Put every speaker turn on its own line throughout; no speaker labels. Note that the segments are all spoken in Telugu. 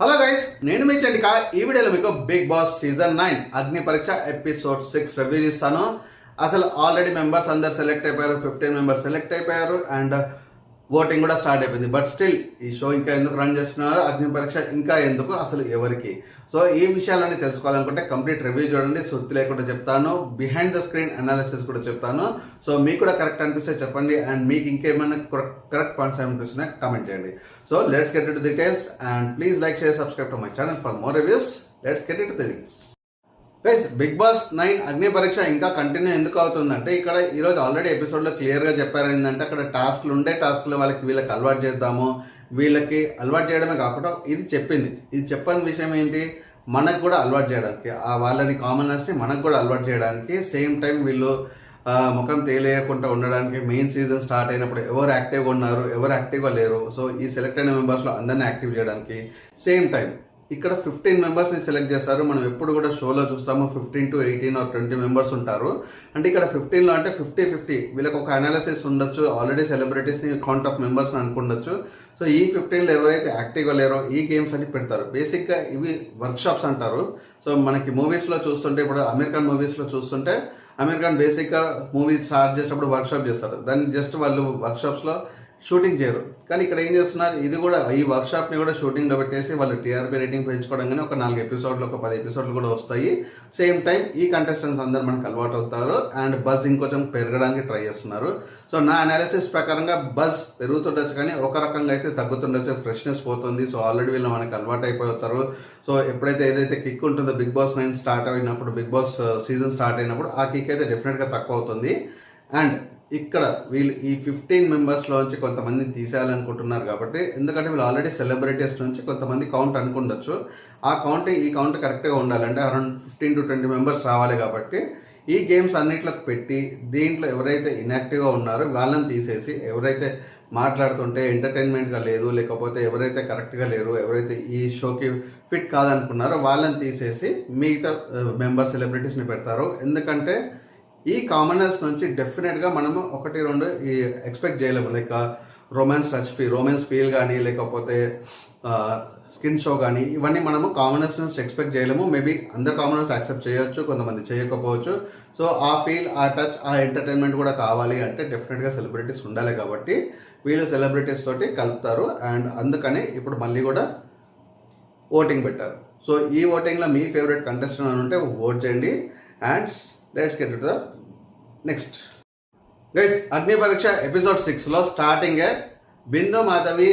హలో గైస్ నేను మీ చండిక. ఈ వీడియోలో మీకు big Boss season nine Agni Pariksha episode six review ఇస్తాను అసలు ఆల్రెడీ మెంబర్స్ అందరు సెలెక్ట్ అయిపోయారు ఫిఫ్టీన్ మెంబర్స్ సెలెక్ట్ అయిపోయారు అండ్ ఓటింగ్ కూడా స్టార్ట్ అయిపోయింది. బట్ స్టిల్ ఈ షో ఇంకా ఎందుకు రన్ చేస్తున్నారు? అగ్ని పరీక్ష ఇంకా ఎందుకు? అసలు ఎవరికి? సో ఈ విషయాలన్నీ తెలుసుకోవాలనుకుంటే కంప్లీట్ రివ్యూ చూడండి. సుత్తి లేకుండా చెప్తాను. బిహైండ్ ద స్క్రీన్ అనాలిసిస్ కూడా చెప్తాను. సో మీకు కూడా కరెక్ట్ అనిపిస్తే చెప్పండి. అండ్ మీకు ఇంకేమైనా కరెక్ట్ పాయింట్స్ అనిపిస్తున్నా కామెంట్ చేయండి. So let's get it details and please like share subscribe to my channel for more reviews let's get it things guys Bigg Boss nine Agni Pariksha ఇంకా కంటిన్యూ ఎందుకు అవుతుందంటే ఇక్కడ ఈరోజు ఆల్రెడీ ఎపిసోడ్లో క్లియర్గా చెప్పారు ఏంటంటే అక్కడ టాస్క్లు ఉండే టాస్క్లు వాళ్ళకి వీళ్ళకి అలవాటు చేద్దాము. వీళ్ళకి అలవాటు చేయడమే కాకుండా ఇది చెప్పింది. ఇది చెప్పని విషయం ఏంటి? మనకు కూడా అలవాటు చేయడానికి ఆ వాళ్ళని కామన్నెస్ని మనకు కూడా అలవాటు చేయడానికి సేమ్ టైం వీళ్ళు ముఖం తేలియకుండా ఉండడానికి మెయిన్ సీజన్ స్టార్ట్ అయినప్పుడు ఎవరు యాక్టివ్గా ఉన్నారు ఎవరు యాక్టివ్గా లేరు. సో ఈ సెలెక్ట్ అయిన మెంబర్స్లో అందరినీ యాక్టివ్ చేయడానికి సేమ్ టైం ఇక్కడ ఫిఫ్టీన్ మెంబర్స్ని సెలెక్ట్ చేస్తారు. మనం ఎప్పుడు కూడా షోలో చూస్తాము. Fifteen to eighteen or twenty members ఉంటారు. అంటే ఇక్కడ ఫిఫ్టీన్లో అంటే ఫిఫ్టీ ఫిఫ్టీ వీళ్ళకి ఒక అనాలిసిస్ ఉండొచ్చు. ఆల్రెడీ సెలబ్రిటీస్ని కౌంట్ ఆఫ్ మెంబర్స్ని అనుకుండొచ్చు. సో ఈ ఫిఫ్టీన్లో ఎవరైతే యాక్టివ్గా లేరో ఈ గేమ్స్ అని పెడతారు. బేసిక్గా ఇవి వర్క్షాప్స్ అంటారు. సో మనకి మూవీస్లో చూస్తుంటే ఇప్పుడు అమెరికన్ మూవీస్లో చూస్తుంటే అమెరికన్ బేసిక్గా మూవీ స్టార్ట్ చేసినప్పుడు వర్క్షాప్ చేస్తారు. దాన్ని జస్ట్ వాళ్ళు వర్క్షాప్స్లో షూటింగ్ చేయరు. కానీ ఇక్కడ ఏం చేస్తున్నారు? ఇది కూడా ఈ వర్క్షాప్ని కూడా షూటింగ్లో పెట్టేసి వాళ్ళు టీఆర్పీ రేటింగ్ పెంచుకోవడం కానీ ఒక నాలుగు ఎపిసోడ్లు ఒక పది ఎపిసోడ్లు కూడా వస్తాయి. సేమ్ టైం ఈ కంటెస్టెంట్స్ అందరు మనకు అలవాటు అవుతారు అండ్ బజ్ ఇంకొంచెం పెరగడానికి ట్రై చేస్తున్నారు. సో నా అనాలిసిస్ ప్రకారంగా బజ్ పెరుగుతుండొచ్చు కానీ ఒక రకంగా అయితే తగ్గుతుండొచ్చు ఫ్రెష్నెస్ పోతుంది. సో ఆల్రెడీ వీళ్ళు మనకి అలవాటు అయిపోతారు. సో ఎప్పుడైతే ఏదైతే కిక్ ఉంటుందో బిగ్ బాస్ నైన్ స్టార్ట్ అయినప్పుడు బిగ్ బాస్ సీజన్ స్టార్ట్ అయినప్పుడు ఆ కిక్ అయితే డెఫినెట్గా తక్కువ అవుతుంది. అండ్ ఇక్కడ వీళ్ళు ఈ ఫిఫ్టీన్ మెంబర్స్లో నుంచి కొంతమందిని తీసేయాలనుకుంటున్నారు కాబట్టి ఎందుకంటే వీళ్ళు ఆల్రెడీ సెలబ్రిటీస్ నుంచి కొంతమంది కౌంట్ అనుకుండొచ్చు. ఆ కౌంట్ ఈ కౌంట్ కరెక్ట్గా ఉండాలంటే around fifteen to twenty members రావాలి కాబట్టి ఈ గేమ్స్ అన్నిట్లోకి పెట్టి దీంట్లో ఎవరైతే ఇన్యాక్టివ్గా ఉన్నారో వాళ్ళని తీసేసి ఎవరైతే మాట్లాడుతుంటే ఎంటర్టైన్మెంట్గా లేదు లేకపోతే ఎవరైతే కరెక్ట్గా లేరు ఎవరైతే ఈ షోకి ఫిట్ కాదనుకున్నారో వాళ్ళని తీసేసి మిగతా uh, మెంబర్ సెలబ్రిటీస్ని పెడతారు. ఎందుకంటే ఈ కామనర్స్ నుంచి డెఫినెట్గా మనము ఒకటి రెండు ఈ ఎక్స్పెక్ట్ చేయలేము. లైక్ రొమాన్స్ టచ్ ఫీ రొమాన్స్ ఫీల్ కానీ లేకపోతే స్కిన్ షో కానీ ఇవన్నీ మనము కామనర్స్ నుంచి ఎక్స్పెక్ట్ చేయలేము. మేబీ అందరు కామనర్స్ యాక్సెప్ట్ చేయొచ్చు కొంతమంది చేయకపోవచ్చు. సో ఆ ఫీల్ ఆ టచ్ ఆ ఎంటర్టైన్మెంట్ కూడా కావాలి అంటే డెఫినెట్గా సెలబ్రిటీస్ ఉండాలి కాబట్టి వీళ్ళు సెలబ్రిటీస్ తోటి కలుపుతారు. అండ్ అందుకని ఇప్పుడు మళ్ళీ కూడా ఓటింగ్ పెట్టారు. సో ఈ ఓటింగ్లో మీ ఫేవరెట్ కంటెస్టెంట్ అని ఉంటే ఓట్ చేయండి. And let's get the next guys Agni Pariksha episode సిక్స్లో స్టార్టింగే బిందు మాధవి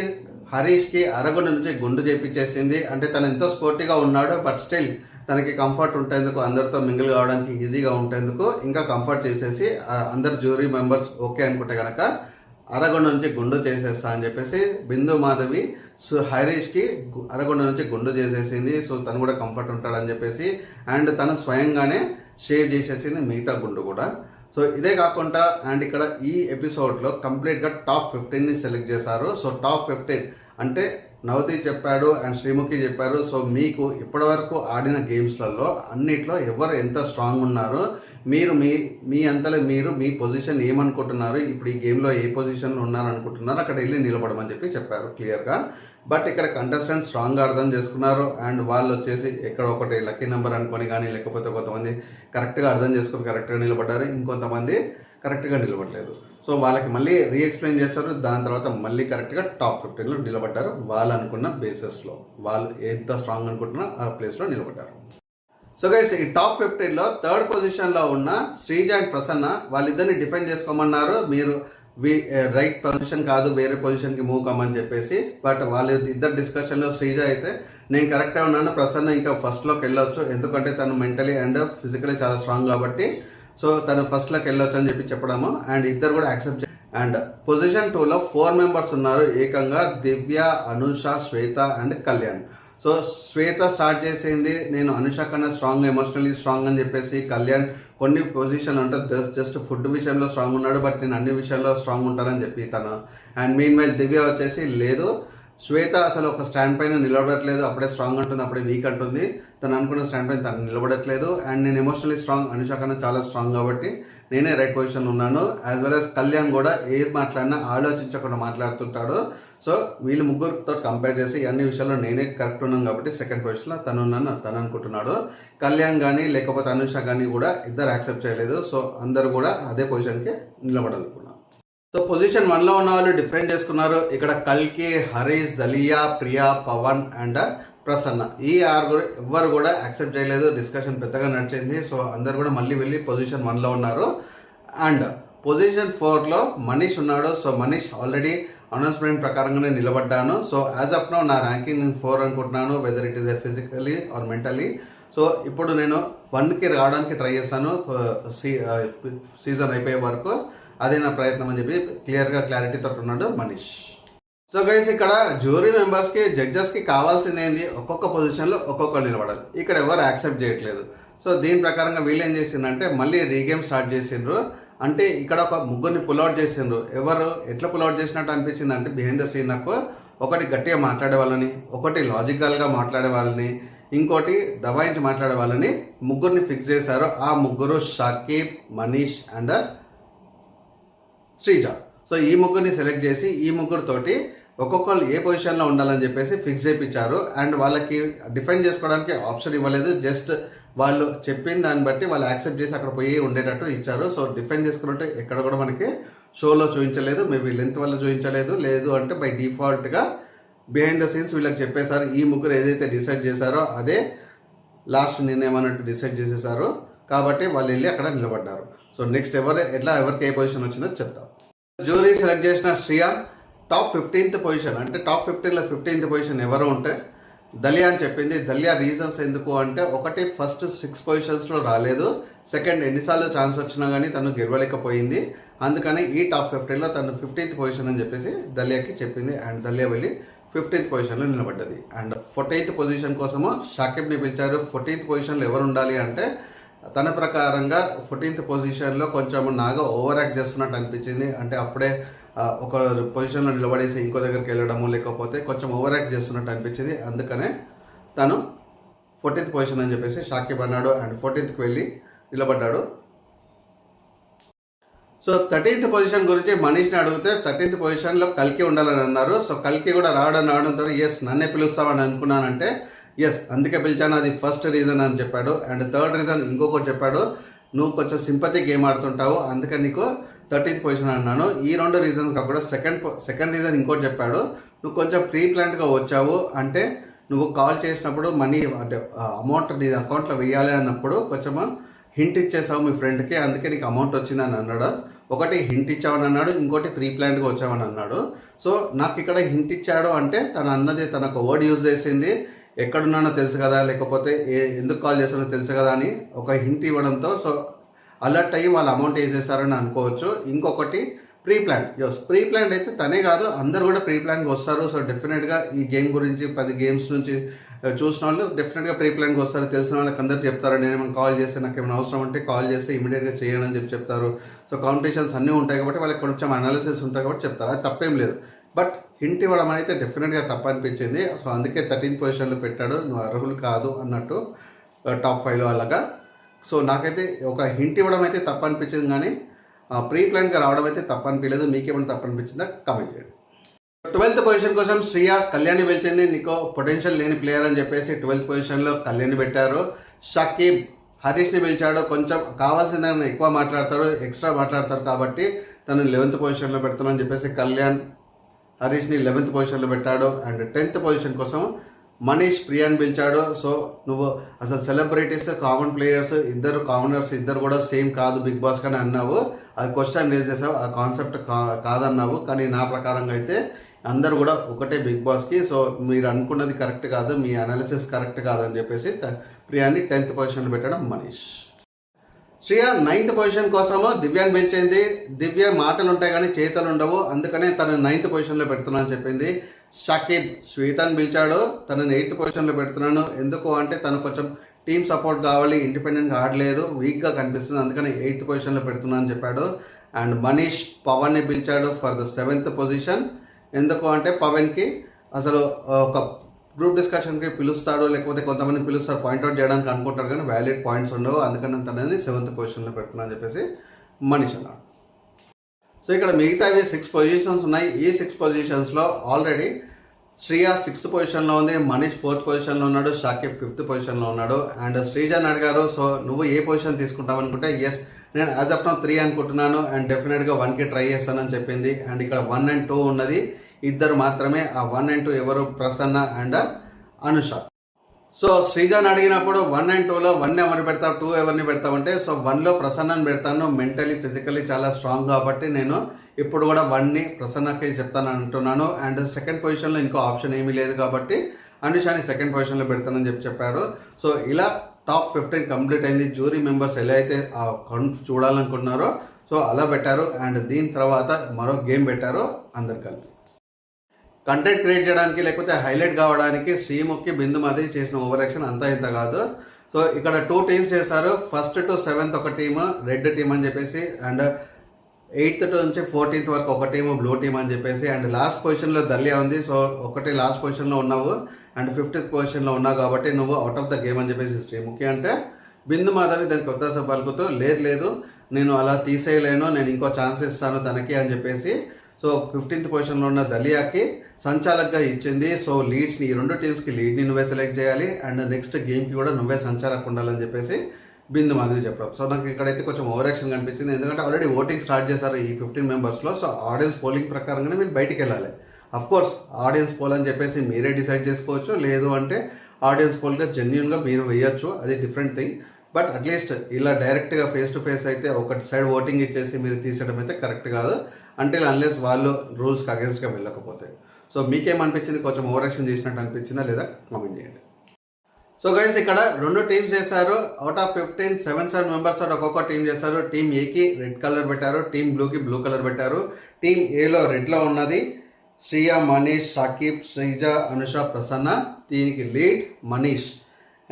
హరీష్కి అరగుండ నుంచి గుండు చేపించేసింది. అంటే తను ఎంతో స్పోర్టీగా ఉన్నాడు బట్ స్టిల్ తనకి కంఫర్ట్ ఉంటేందుకు అందరితో మింగిల్ కావడానికి ఈజీగా ఉంటేందుకు ఇంకా కంఫర్ట్ చేసేసి అందరు జ్యూరీ మెంబర్స్ ఓకే అనుకుంటే కనుక అరగొండ నుంచి గుండు చేసేస్తా అని చెప్పేసి బిందు మాధవి సో హరీష్కి అరగొండ నుంచి గుండు చేసేసింది. సో తను కూడా కంఫర్ట్ ఉంటాడని చెప్పేసి అండ్ తను స్వయంగానే షేర్ చేసేసింది మిగతా గుండు కూడా. సో ఇదే కాకుండా అండ్ ఇక్కడ ఈ ఎపిసోడ్లో కంప్లీట్గా టాప్ ఫిఫ్టీన్ని సెలెక్ట్ చేశారు. సో టాప్ ఫిఫ్టీన్ అంటే నవతి చెప్పాడు అండ్ శ్రీముఖి చెప్పారు. సో మీకు ఇప్పటివరకు ఆడిన గేమ్స్లలో అన్నిట్లో ఎవరు ఎంత స్ట్రాంగ్ ఉన్నారు మీరు మీ మీ అంతలో మీరు మీ పొజిషన్ ఏమనుకుంటున్నారు? ఇప్పుడు ఈ గేమ్లో ఏ పొజిషన్లో ఉన్నారు అనుకుంటున్నారు అక్కడ వెళ్ళి నిలబడమని చెప్పి చెప్పారు క్లియర్గా బట్ ఇక్కడ కంటెస్టెంట్ స్ట్రాంగ్గా అర్థం చేసుకున్నారు. అండ్ వాళ్ళు వచ్చేసి ఎక్కడ ఒకటి లక్కీ నెంబర్ అనుకొని కానీ లేకపోతే కొంతమంది కరెక్ట్గా అర్థం చేసుకుని కరెక్ట్గా నిలబడ్డారు. ఇంకొంతమంది కరెక్ట్గా నిలబడలేదు. సో వాళ్ళకి మళ్ళీ రీఎక్స్ప్లెయిన్ చేస్తారు. దాని తర్వాత మళ్ళీ కరెక్ట్గా టాప్ ఫిఫ్టీన్లో నిలబడ్డారు. వాళ్ళు అనుకున్న బేసెస్లో వాళ్ళు ఎంత స్ట్రాంగ్ అనుకుంటున్నా ఆ ప్లేస్లో నిలబడ్డారు. సో గైస్ ఈ టాప్ ఫిఫ్టీన్లో థర్డ్ పొజిషన్లో ఉన్న శ్రీజ అండ్ ప్రసన్న వాళ్ళిద్దరిని డిఫెండ్ చేసుకోమన్నారు. మీరు రైట్ పొజిషన్ కాదు వేరే పొజిషన్కి మూవ్ కమ్మని చెప్పేసి. బట్ వాళ్ళ ఇద్దరు డిస్కషన్లో శ్రీజ అయితే నేను కరెక్ట్గా ఉన్నాను. ప్రసన్న ఇంకా ఫస్ట్లోకి వెళ్ళొచ్చు. ఎందుకంటే తను మెంటలీ అండ్ ఫిజికలీ చాలా స్ట్రాంగ్ కాబట్టి సో తను ఫస్ట్ లక్ వెళ్ళొచ్చు అని చెప్పి చెప్పడము. అండ్ ఇద్దరు కూడా యాక్సెప్ట్ అండ్ పొజిషన్ టూలో ఫోర్ మెంబర్స్ ఉన్నారు. ఏకంగా Divya Anusha Shweta and Kalyan. So Shweta start చేసింది. నేను అనుష కన్నా స్ట్రాంగ్ ఎమోషనలీ స్ట్రాంగ్ అని చెప్పేసి కళ్యాణ్ కొన్ని పొజిషన్ అంటే జస్ట్ ఫుడ్ విషయంలో స్ట్రాంగ్ ఉన్నాడు. బట్ నేను అన్ని విషయాల్లో స్ట్రాంగ్ ఉంటానని చెప్పి తను. అండ్ మెయిన్ వైల్ దివ్య వచ్చేసి లేదు శ్వేత అసలు ఒక స్టాండ్ పైన నిలబడట్లేదు అప్పుడే స్ట్రాంగ్ అంటుంది అప్పుడే వీక్ అంటుంది. తను అనుకున్న స్టాండ్ పైన తను నిలబడట్లేదు. అండ్ నేను ఎమోషనలీ స్ట్రాంగ్ అనుష కన్నా చాలా స్ట్రాంగ్ కాబట్టి నేనే రైట్ పొజిషన్ ఉన్నాను. యాజ్ వెల్ యాజ్ కళ్యాణ్ కూడా ఏది మాట్లాడినా ఆలోచించకుండా మాట్లాడుతుంటాడు. సో వీళ్ళు ముగ్గురితో కంపేర్ చేసి అన్ని విషయాల్లో నేనే కరెక్ట్ ఉన్నాను కాబట్టి సెకండ్ పొజిషన్లో తను ఉన్నాను తను అనుకుంటున్నాడు. కళ్యాణ్ కానీ లేకపోతే అనుష కానీ కూడా ఇద్దరు యాక్సెప్ట్ చేయలేదు. సో అందరు కూడా అదే పొజిషన్కి నిలబడాలనుకున్నారు. సో పొజిషన్ వన్లో ఉన్న వాళ్ళు డిఫరెంట్ చేసుకున్నారు. ఇక్కడ కల్కి హరీష్ దలియా ప్రియా పవన్ అండ్ ప్రసన్న. ఈ ఆరుగురు ఎవ్వరు కూడా యాక్సెప్ట్ చేయలేదు. డిస్కషన్ పెద్దగా నడిచింది. సో అందరు కూడా మళ్ళీ వెళ్ళి పొజిషన్ వన్లో ఉన్నారు. అండ్ పొజిషన్ ఫోర్లో మనీష్ ఉన్నాడు. సో మనీష్ ఆల్రెడీ అనౌన్స్మెంట్ ప్రకారంగానే నిలబడ్డాను. సో యాజ్ ఆఫ్ నో నా ర్యాంకింగ్ నేను ఫోర్ అనుకుంటున్నాను whether it is a physically or mentally so ఇప్పుడు నేను వన్కి రావడానికి ట్రై చేస్తాను. సీజన్ అయిపోయే వరకు. అదే నా ప్రయత్నం అని చెప్పి క్లియర్గా క్లారిటీతో ఉన్నాడు మనీష్. సో గైస్ ఇక్కడ జ్యూరీ మెంబర్స్కి జడ్జెస్కి కావాల్సింది ఏంది? ఒక్కొక్క పొజిషన్లో ఒక్కొక్కరు నిలబడాలి. ఇక్కడ ఎవరు యాక్సెప్ట్ చేయట్లేదు. సో దీని ప్రకారంగా వీళ్ళు ఏం చేసిందంటే మళ్ళీ రీగేమ్ స్టార్ట్ చేసిండ్రు. అంటే ఇక్కడ ఒక ముగ్గురిని పుల్అవుట్ చేసిండ్రు. ఎవరు ఎట్లా పుల్అవుట్ చేసినట్టు అనిపించింది అంటే బిహైండ్ ద సీన్ నాకు ఒకటి గట్టిగా మాట్లాడే వాళ్ళని ఒకటి లాజికల్గా మాట్లాడే వాళ్ళని ఇంకోటి దబాయించి మాట్లాడే వాళ్ళని ముగ్గురిని ఫిక్స్ చేశారు. ఆ ముగ్గురు షకీబ్ మనీష్ అండ్ శ్రీజ. సో ఈ ముగ్గురిని సెలెక్ట్ చేసి ఈ ముగ్గురితోటి ఒక్కొక్కరు ఏ పొజిషన్లో ఉండాలని చెప్పేసి ఫిక్స్ చేయించారు. అండ్ వాళ్ళకి డిఫెండ్ చేసుకోవడానికి ఆప్షన్ ఇవ్వలేదు. జస్ట్ వాళ్ళు చెప్పిన దాన్ని బట్టి వాళ్ళు యాక్సెప్ట్ చేసి అక్కడ పోయి ఉండేటట్టు ఇచ్చారు. సో డిఫెండ్ చేసుకున్నట్టు ఎక్కడ కూడా మనకి షోలో చూపించలేదు. మేబీ లెంత్ వల్ల చూపించలేదు. లేదు అంటే బై డిఫాల్ట్గా బిహైండ్ ద సీన్స్ వీళ్ళకి చెప్పేశారు. ఈ ముగ్గురు ఏదైతే డిసైడ్ చేశారో అదే లాస్ట్ నిర్ణయం అన్నట్టు డిసైడ్ చేసేసారు కాబట్టి వాళ్ళు వెళ్ళి అక్కడ నిలబడ్డారు. సో నెక్స్ట్ ఎవరు ఎట్లా ఎవరికి ఏ పొజిషన్ వచ్చిందో చెప్తాం. జ్యూరీ సెలెక్ట్ చేసిన శ్రియా టాప్ ఫిఫ్టీన్త్ పొజిషన్ అంటే టాప్ ఫిఫ్టీన్లో ఫిఫ్టీన్త్ పొజిషన్ ఎవరు ఉంటే దలియా అని చెప్పింది. దలియా రీజన్స్ ఎందుకు అంటే ఒకటి ఫస్ట్ సిక్స్ పొజిషన్స్లో రాలేదు. సెకండ్ ఎన్నిసార్లు ఛాన్స్ వచ్చినా కానీ తను గెలవలేకపోయింది. అందుకని ఈ టాప్ ఫిఫ్టీన్లో తను ఫిఫ్టీన్త్ పొజిషన్ అని చెప్పేసి దలియాకి చెప్పింది అండ్ దలియా వెళ్ళి ఫిఫ్టీన్త్ పొజిషన్లో నిలబడ్డది. అండ్ ఫోర్టీన్త్ పొజిషన్ కోసము షాకిబ్ని పిలిచారు. ఫోర్టీన్త్ పొజిషన్లో ఎవరు ఉండాలి అంటే తన ప్రకారంగా ఫోర్టీన్త్ పొజిషన్లో కొంచెం నాగా ఓవర్ యాక్ట్ చేస్తున్నట్టు అనిపించింది. అంటే అప్పుడే ఒక పొజిషన్లో నిలబడేసి ఇంకో దగ్గరికి వెళ్ళడము లేకపోతే కొంచెం ఓవర్ యాక్ట్ చేస్తున్నట్టు అనిపించింది. అందుకనే తను ఫోర్టీన్త్ పొజిషన్ అని చెప్పేసి షాకిబ్ అన్నాడు అండ్ ఫోర్టీన్త్కి వెళ్ళి నిలబడ్డాడు. సో థర్టీన్త్ పొజిషన్ గురించి మనీష్ని అడిగితే థర్టీన్త్ పొజిషన్లో కల్కి ఉండాలని అన్నారు. సో కల్కి కూడా రావడం రావడంతో ఎస్ నన్నే పిలుస్తామని అనుకున్నానంటే ఎస్ అందుకే పిలిచాను అది ఫస్ట్ రీజన్ అని చెప్పాడు. అండ్ థర్డ్ రీజన్ ఇంకొకటి చెప్పాడు నువ్వు కొంచెం సింపతి గేమ్ ఆడుతుంటావు అందుకని నీకు థర్టీన్త్ పొజిషన్ అన్నాను. ఈ రెండు రీజన్స్ కాకుండా సెకండ్ సెకండ్ రీజన్ ఇంకోటి చెప్పాడు నువ్వు కొంచెం ప్రీ ప్లాన్డ్గా వచ్చావు అంటే నువ్వు కాల్ చేసినప్పుడు మనీ అంటే అమౌంట్ నీ అకౌంట్లో వేయాలి అన్నప్పుడు కొంచెం హింట్ ఇచ్చేసావు మీ ఫ్రెండ్కి అందుకే నీకు అమౌంట్ వచ్చిందని అన్నాడు. ఒకటి హింట్ ఇచ్చావని అన్నాడు ఇంకోటి ప్రీ ప్లాన్డ్గా వచ్చావని అన్నాడు. సో నాకు ఇక్కడ హింట్ ఇచ్చాడు అంటే తను అన్నది తనకు వర్డ్ యూజ్ చేసింది. ఎక్కడున్నానో తెలుసు కదా లేకపోతే ఏ ఎందుకు కాల్ చేస్తానో తెలుసు కదా అని ఒక హింట్ ఇవ్వడంతో సో అలర్ట్ అయ్యి వాళ్ళు అమౌంట్ వేసేసారని అనుకోవచ్చు. ఇంకొకటి ప్రీ ప్లాన్ యోస్ ప్రీ ప్లాన్ అయితే తనే కాదు అందరు కూడా ప్రీ ప్లాన్కి వస్తారు. సో డెఫినెట్గా ఈ గేమ్ గురించి పది గేమ్స్ నుంచి చూసిన వాళ్ళు డెఫినెట్గా ప్రీ ప్లాన్కి వస్తారు. తెలిసిన వాళ్ళకి అందరు చెప్తారు నేను ఏమైనా కాల్ చేస్తే నాకు ఏమైనా అవసరం అంటే కాల్ చేస్తే ఇమీడియట్గా చేయండి అని చెప్పి చెప్తారు. సో కాంపిటీషన్స్ అన్నీ ఉంటాయి కాబట్టి వాళ్ళకి కొంచెం అనాలిసిస్ ఉంటాయి కాబట్టి చెప్తారు. అది తప్పేం లేదు. బట్ హింట్ ఇవ్వడం అయితే డెఫినెట్గా తప్పనిపించింది. సో అందుకే థర్టీన్త్ పొజిషన్లో పెట్టాడు. నువ్వు అర్హులు కాదు అన్నట్టు టాప్ ఫైవ్లో అలాగా. సో నాకైతే ఒక హింట్ ఇవ్వడం అయితే తప్పు అనిపించింది కానీ ప్రీ ప్లాన్గా రావడం అయితే తప్పనిపించలేదు. మీకేమైనా తప్పనిపించిందా? కామెంట్ చేయండి. ట్వెల్త్ పొజిషన్ కోసం శ్రియా కళ్యాణి పిలిచింది నీకు పొటెన్షియల్ లేని ప్లేయర్ అని చెప్పేసి ట్వెల్త్ పొజిషన్లో కళ్యాణి పెట్టారు. షకీబ్ హరీష్ని పిలిచాడు. కొంచెం కావాల్సిందని ఎక్కువ మాట్లాడతారు ఎక్స్ట్రా మాట్లాడతారు కాబట్టి తను లెవెన్త్ పొజిషన్లో పెడతానని చెప్పేసి కళ్యాణ్ హరీష్ని లెవెన్త్ పొజిషన్లో పెట్టాడు అండ్ టెన్త్ పొజిషన్ కోసం మనీష్ ప్రియాని పిలిచాడు. సో నువ్వు అసలు సెలబ్రిటీస్ కామన్ ప్లేయర్స్ ఇద్దరు కామనర్స్ ఇద్దరు కూడా సేమ్ కాదు బిగ్ బాస్ కానీ అన్నావు. అది క్వశ్చన్ రేజ్ చేసావు. ఆ కాన్సెప్ట్ కా కాదన్నావు. కానీ నా ప్రకారంగా అయితే అందరు కూడా ఒకటే బిగ్ బాస్కి. సో మీరు అనుకున్నది కరెక్ట్ కాదు. మీ అనాలిసిస్ కరెక్ట్ కాదని చెప్పేసి ప్రియాన్ని ప్రియాని టెన్త్ పొజిషన్లో పెట్టడం మనీష్. శ్రియ నైన్త్ పొజిషన్ కోసము దివ్యాన్ని పెంచింది. దివ్య మాటలు ఉంటాయి కానీ చేతలు ఉండవు అందుకనే తను నైన్త్ పొజిషన్లో పెడుతున్నాను అని చెప్పింది. షకీబ్ శ్వేతాన్ని పిలిచాడు. తనని ఎయిత్ పొజిషన్లో పెడుతున్నాను. ఎందుకు అంటే తను కొంచెం టీమ్ సపోర్ట్ కావాలి ఇండిపెండెంట్గా ఆడలేదు వీక్గా కనిపిస్తుంది. అందుకని ఎయిత్ పొజిషన్లో పెడుతున్నాను చెప్పాడు. అండ్ మనీష్ పవన్ని పిలిచాడు ఫర్ ద సెవెంత్ పొజిషన్ ఎందుకు అంటే పవన్కి అసలు ఒక గ్రూప్ డిస్కషన్కి పిలుస్తాడు లేకపోతే కొంతమంది పిలుస్తారు పాయింట్అవుట్ చేయడానికి అనుకుంటారు కానీ వ్యాలిడ్ పాయింట్స్ ఉండవు. అందుకని తనని సెవెంత్ పొజిషన్లో పెడుతున్నా అని చెప్పేసి మనీష్ అన్నాడు. సో ఇక్కడ మిగతావి సిక్స్ పొజిషన్స్ ఉన్నాయి. ఈ సిక్స్ పొజిషన్స్లో ఆల్రెడీ శ్రీయ సిక్స్త్ పొజిషన్లో ఉంది మనీష్ ఫోర్త్ పొజిషన్లో ఉన్నాడు షాకిబ్ ఫిఫ్త్ పొజిషన్లో ఉన్నాడు. అండ్ శ్రీజన్ అడిగారు సో నువ్వు ఏ పొజిషన్ తీసుకుంటావు అనుకుంటే ఎస్ నేను యాజ్ అప్ త్రీ అనుకుంటున్నాను. అండ్ డెఫినెట్గా వన్కి ట్రై చేస్తానని చెప్పింది. అండ్ ఇక్కడ వన్ అండ్ టూ ఉన్నది. ఇద్దరు మాత్రమే ఆ వన్ అండ్ టూ ఎవరు? ప్రసన్న అండ్ అనుష. సో శ్రీజాన్ అడిగినప్పుడు వన్ అండ్ టూలో వన్ ఎవరిని పెడతావు టూ ఎవరిని పెడతావంటే సో వన్లో ప్రసన్నని పెడతాను. మెంటలీ ఫిజికలీ చాలా స్ట్రాంగ్ కాబట్టి నేను ఇప్పుడు కూడా వన్ని ప్రసన్నకి చెప్తాను అంటున్నాను. అండ్ సెకండ్ పొజిషన్లో ఇంకో ఆప్షన్ ఏమీ లేదు కాబట్టి అనుషాని సెకండ్ పొజిషన్లో పెడతానని చెప్పి చెప్పారు. సో ఇలా టాప్ ఫిఫ్టీన్ కంప్లీట్ అయింది. జ్యూరీ మెంబర్స్ ఎలా అయితే ఆ కౌంట్ చూడాలనుకుంటున్నారో సో అలా పెట్టారు. అండ్ దీని తర్వాత మరో గేమ్ పెట్టారు అందరు కలిపి. కంటెంట్ క్రియేట్ చేయడానికి లేకపోతే హైలైట్ కావడానికి శ్రీముఖి బిందు మాదిరి చేసిన ఓవర్ యాక్షన్ అంతా ఇంత కాదు. సో ఇక్కడ టూ టీమ్స్ చేశారు. ఫస్ట్ టు సెవెంత్ ఒక టీమ్ రెడ్ టీమ్ అని చెప్పేసి అండ్ ఎయిత్ నుంచి ఫోర్టీన్త్ వరకు ఒక టీమ్ బ్లూ టీమ్ అని చెప్పేసి అండ్ లాస్ట్ పొజిషన్లో దల్లియా ఉంది. సో ఒకటి లాస్ట్ పొజిషన్లో ఉన్నావు అండ్ ఫిఫ్టీన్త్ పొజిషన్లో ఉన్నావు కాబట్టి నువ్వు అవుట్ ఆఫ్ ద గేమ్ అని చెప్పేసి శ్రీముఖి అంటే బిందు మాధవి దానికి కొత్త పలుకుతూ లేదు లేదు నేను అలా తీసేయలేను నేను ఇంకో ఛాన్స్ ఇస్తాను తనకి అని చెప్పేసి సో ఫిఫ్టీన్త్ పొజిషన్లో ఉన్న దలియాకి సంచాలక్గా ఇచ్చింది. సో లీడ్స్ని ఈ రెండు టీమ్స్కి లీడ్ని నువ్వే సెలెక్ట్ చేయాలి. అండ్ నెక్స్ట్ గేమ్కి కూడా నువ్వే సంచాలక్ ఉండాలని చెప్పేసి బిందు మాధవి చెప్పడం. సో నాకు ఇక్కడైతే కొంచెం ఓవర్ యాక్షన్ కనిపించింది. ఎందుకంటే ఆల్రెడీ ఓటింగ్ స్టార్ట్ చేశారు ఈ ఫిఫ్టీన్ మెంబర్స్లో. సో ఆడియన్స్ పోలింగ్ ప్రకారంగానే మీరు బయటికి వెళ్ళాలి. అఫ్ కోర్స్ ఆడియన్స్ పోల్ అని చెప్పేసి మీరే డిసైడ్ చేసుకోవచ్చు. లేదు అంటే ఆడియన్స్ పోల్గా జెన్యున్గా మీరు వేయచ్చు. అది డిఫరెంట్ థింగ్ బట్ అట్లీస్ట్ ఇలా డైరెక్ట్గా ఫేస్ టు ఫేస్ అయితే ఒకటి సైడ్ ఓటింగ్ ఇచ్చేసి మీరు తీసేయడం అయితే కరెక్ట్ కాదు. అంటే అన్లెస్ వాళ్ళు రూల్స్కి అగేన్స్ట్గా వెళ్ళకపోతే. సో మీకేమనిపించింది? కొంచెం ఓవర్ యాక్షన్ చేసినట్టు అనిపించిందా లేదా? కామెంట్ చేయండి. సో గైస్ ఇక్కడ రెండు టీమ్స్ చేశారు. Out of fifteen seven seven members ఒక్కొక్క టీం చేశారు. టీం ఏకి రెడ్ కలర్ పెట్టారు. టీం బ్లూకి బ్లూ కలర్ పెట్టారు. టీం ఏలో రెడ్లో ఉన్నది శ్రియా మనీష్ షాకిబ్ శ్రీజ అనుష ప్రసన్న. దీనికి lead Manish.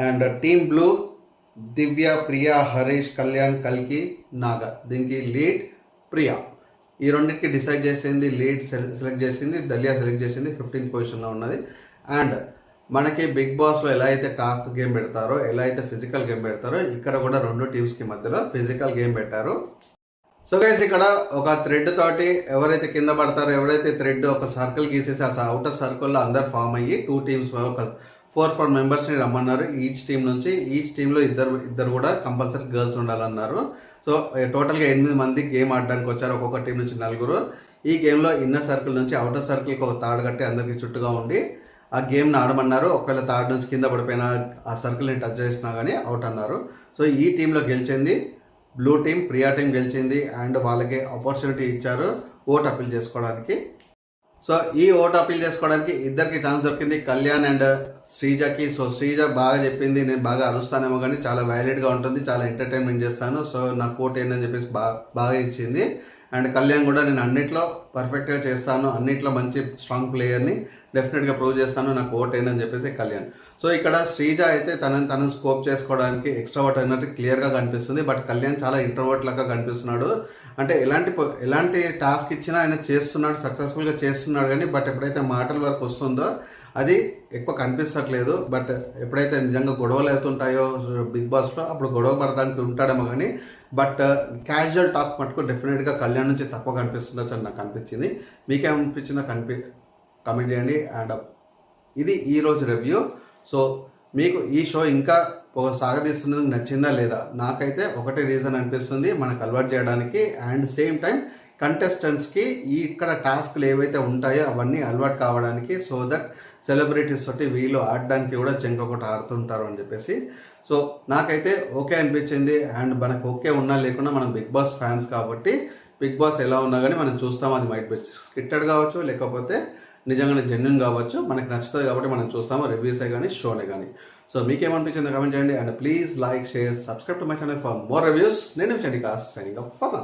And team blue Divya Priya Harish Kalyan కల్కి నాగ. దీనికి లీడ్ ప్రియా. ఈ రెండింటికి డిసైడ్ చేసింది లీడ్ సెలెక్ట్ చేసింది దలియా సెలెక్ట్ చేసింది ఫిఫ్టీన్త్ పొజిషన్లో ఉన్నది. అండ్ మనకి బిగ్ బాస్లో ఎలా అయితే టాస్క్ గేమ్ పెడతారో ఎలా అయితే ఫిజికల్ గేమ్ పెడతారో ఇక్కడ కూడా రెండు టీమ్స్కి మధ్యలో ఫిజికల్ గేమ్ పెట్టారు. సో గైస్ ఇక్కడ ఒక థ్రెడ్ తోటి ఎవరైతే కింద పడతారో ఎవరైతే థ్రెడ్ ఒక సర్కిల్ గీసేసి ఆ అవుటర్ సర్కిల్లో అందరు ఫామ్ అయ్యి టూ టీమ్స్ ఒక ఫోర్ ఫోర్ మెంబర్స్ని రమ్మన్నారు. ఈచ్ టీం నుంచి ఈచ్ టీంలో ఇద్దరు ఇద్దరు కూడా కంపల్సరీ గర్ల్స్ ఉండాలన్నారు. సో టోటల్గా ఎనిమిది మంది గేమ్ ఆడడానికి వచ్చారు. ఒక్కొక్క టీం నుంచి నలుగురు. ఈ గేమ్లో ఇన్నర్ సర్కిల్ నుంచి అవుటర్ సర్కిల్కి ఒక తాడు కట్టి అందరికీ చుట్టుగా ఉండి ఆ గేమ్ని ఆడమన్నారు. ఒకవేళ తాడు నుంచి కింద పడిపోయినా ఆ సర్కిల్ని టచ్ చేసినా కానీ అవుట్ అన్నారు. సో ఈ టీంలో గెలిచింది. బ్లూ టీం ప్రియా టీం గెలిచింది. అండ్ వాళ్ళకి ఆపర్చునిటీ ఇచ్చారు. ఓట్ అప్పీల్ చేసుకోవడానికి. సో ఈ ఓట్ అప్పీల్ చేసుకోవడానికి ఇద్దరికి ఛాన్స్ దొరికింది కళ్యాణ్ అండ్ శ్రీజకి. సో శ్రీజ బాగా చెప్పింది నేను బాగా అరుస్తానేమో కానీ చాలా వ్యాలిడ్గా ఉంటుంది చాలా ఎంటర్టైన్మెంట్ చేస్తాను. సో నాకు కోట్ ఏందని చెప్పేసి బాగా బాగా ఇచ్చింది. అండ్ కళ్యాణ్ కూడా నేను అన్నిట్లో పర్ఫెక్ట్గా చేస్తాను అన్నిట్లో మంచి స్ట్రాంగ్ ప్లేయర్ని డెఫినెట్గా ప్రూవ్ చేస్తాను నాకు ఓట్ ఏందని చెప్పేసి కళ్యాణ్. సో ఇక్కడ శ్రీజ అయితే తనని తనని స్కోప్ చేసుకోవడానికి ఎక్స్ట్రావర్ట్ అయినట్టు క్లియర్గా కనిపిస్తుంది. బట్ కళ్యాణ్ చాలా ఇంట్రోవర్ట్ లాగా కనిపిస్తున్నాడు. అంటే ఎలాంటి ఎలాంటి టాస్క్ ఇచ్చినా ఆయన చేస్తున్నాడు సక్సెస్ఫుల్గా చేస్తున్నాడు కానీ బట్ ఎప్పుడైతే మాటల వరకు వస్తుందో అది ఎక్కువ కనిపించట్లేదు బట్ ఎప్పుడైతే నిజంగా గొడవలు అవుతుంటాయో బిగ్ బాస్లో అప్పుడు గొడవ పడడానికి ఉంటాడేమో కానీ బట్ క్యాజువల్ టాక్ మటుకు డెఫినెట్గా కళ్యాణ్ నుంచి తక్కువ కనిపిస్తుందో అని నాకు అనిపించింది. మీకేమనిపించిందో కనిపి కమెంట్ చేయండి. అండ్ ఇది ఈరోజు రివ్యూ సో మీకు ఈ షో ఇంకా ఒక సాగదీస్తున్నది నచ్చిందా లేదా? నాకైతే ఒకటే రీజన్ అనిపిస్తుంది. మనకు అలవాటు చేయడానికి అండ్ సేమ్ టైం కంటెస్టెంట్స్కి ఈ ఇక్కడ టాస్క్లు ఏవైతే ఉంటాయో అవన్నీ అలవాటు కావడానికి సో దట్ సెలబ్రిటీస్ తోటి వీళ్ళు ఆడడానికి కూడా చెంకొకటి ఆడుతుంటారు అని చెప్పేసి. సో నాకైతే ఓకే అనిపించింది. అండ్ మనకు ఓకే ఉన్నా లేకుండా మనం బిగ్ బాస్ ఫ్యాన్స్ కాబట్టి బిగ్ బాస్ ఎలా ఉన్నా కానీ మనం చూస్తాం. అది మైట్ బి స్కిట్టెడ్ కావచ్చు లేకపోతే నిజంగానే జెన్యున్ కావచ్చు మనకి నచ్చుతుంది కాబట్టి మనం చూస్తాము రివ్యూసే కానీ షోనే కానీ సో మీకేమనిపించిందో కమెంట్ చేయండి and please like share subscribe to my channel for more reviews నేను చండి కాస్ సైనింగ్ ఫర్ నా